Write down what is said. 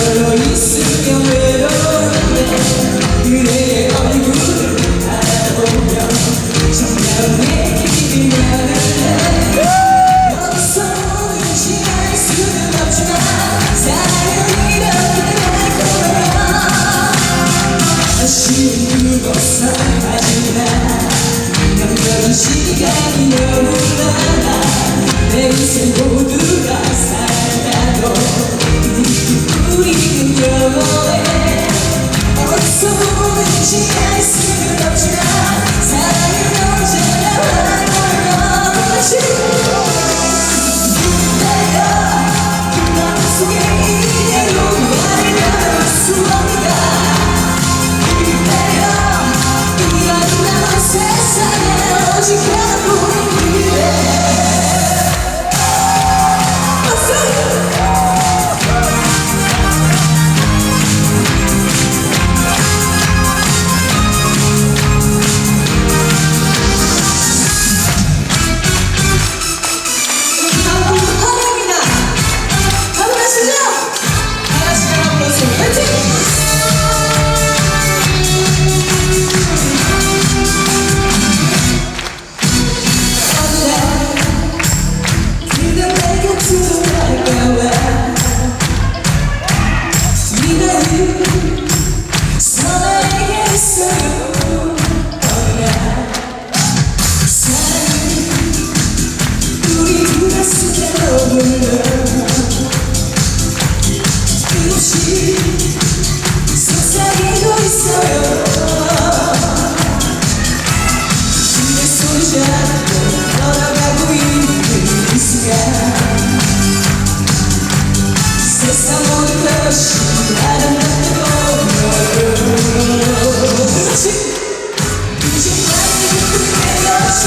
걸어 있으면 외로운데 그대의 얼굴을 알아보면 점점 내 길이 나가네 어디서 오는지 알 수는 없지만 사랑은 이렇게 날 거야 아쉬운 그곳서 하지마 남겨진 시간이 너무 많아 내 인생 뭐 시간 사랑했어요.